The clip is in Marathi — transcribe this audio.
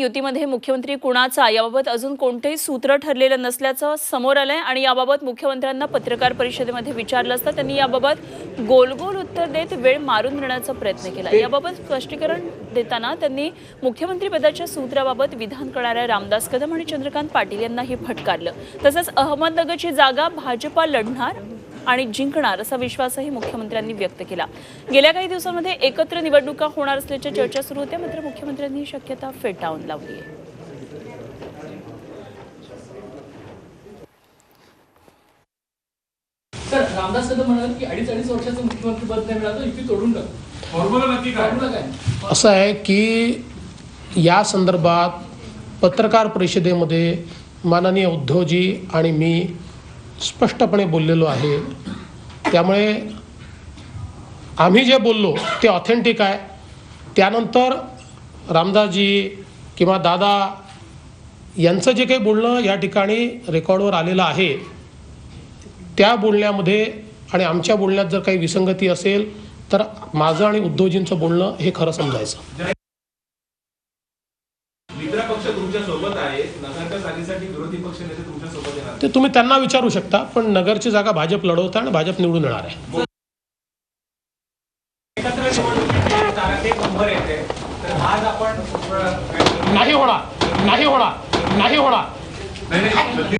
युतीमध्ये मुख्यमंत्री कुणाचा? याबाबत अजून कोणतेही सूत्र ठरलेलं नसल्याचं समोर आलंय आणि याबाबत मुख्यमंत्र्यांना पत्रकार परिषदेमध्ये विचारलं असता. त्यांनी याबाबत गोल गोल उत्तर देत वेळ मारून देण्याचा प्रयत्न केला. याबाबत स्पष्टीकरण देताना त्यांनी मुख्यमंत्रीपदाच्या सूत्राबाबत विधान करणाऱ्या रामदास कदम आणि चंद्रकांत पाटील यांनाही फटकारलं. तसंच अहमदनगरची जागा भाजपा लढणार आणि जिंकणार असा विश्वासही मुख्यमंत्र्यांनी व्यक्त केला. गेल्या काही दिवसांमध्ये एकत्र निवडणुका होणार असल्याच्या चर्चा सुरू होत्या मात्र मुख्यमंत्र्यांनी ही शक्यता फेटाळून लावली आहे. तर रामदास कदम म्हणाले की अडीच अडीच वर्षाचं मुख्यमंत्री पद नाही मिळालं युती तोडून टाक. फॉर्म्युला नक्की काय? फॉर्म्युला काय असं आहे की या संदर्भात पत्रकार परिषदेमध्ये माननीय उद्धवजी आणि मी स्पष्टपणे बोललेलो आहे. त्यामुळे आम्ही जे बोललो ते ऑथेंटिक आहे. त्यानंतर रामदासजी किंवा दादा यांचं जे काही बोलणं या ठिकाणी रेकॉर्डवर आलेलं आहे त्या बोलण्यामध्ये आणि आमच्या बोलण्यात जर काही विसंगती असेल तर माझं आणि उद्धवजींचं बोलणं हे खरं समजायचं. मित्र पक्ष तुमच्यासोबत आहे नगरच्या जागेसाठी विरोधी पक्ष नेते तुमच्यासोबत येणार ते तुम्ही त्यांना विचारू शकता पण नगरची जागा भाजप लढवतं आणि भाजप निवडून येणार आहे. एकत्र निवडणुकीची तारखे कंबर येते. तर आज आपण नाही होणार. नाही होणार. नाही होणार. नाही.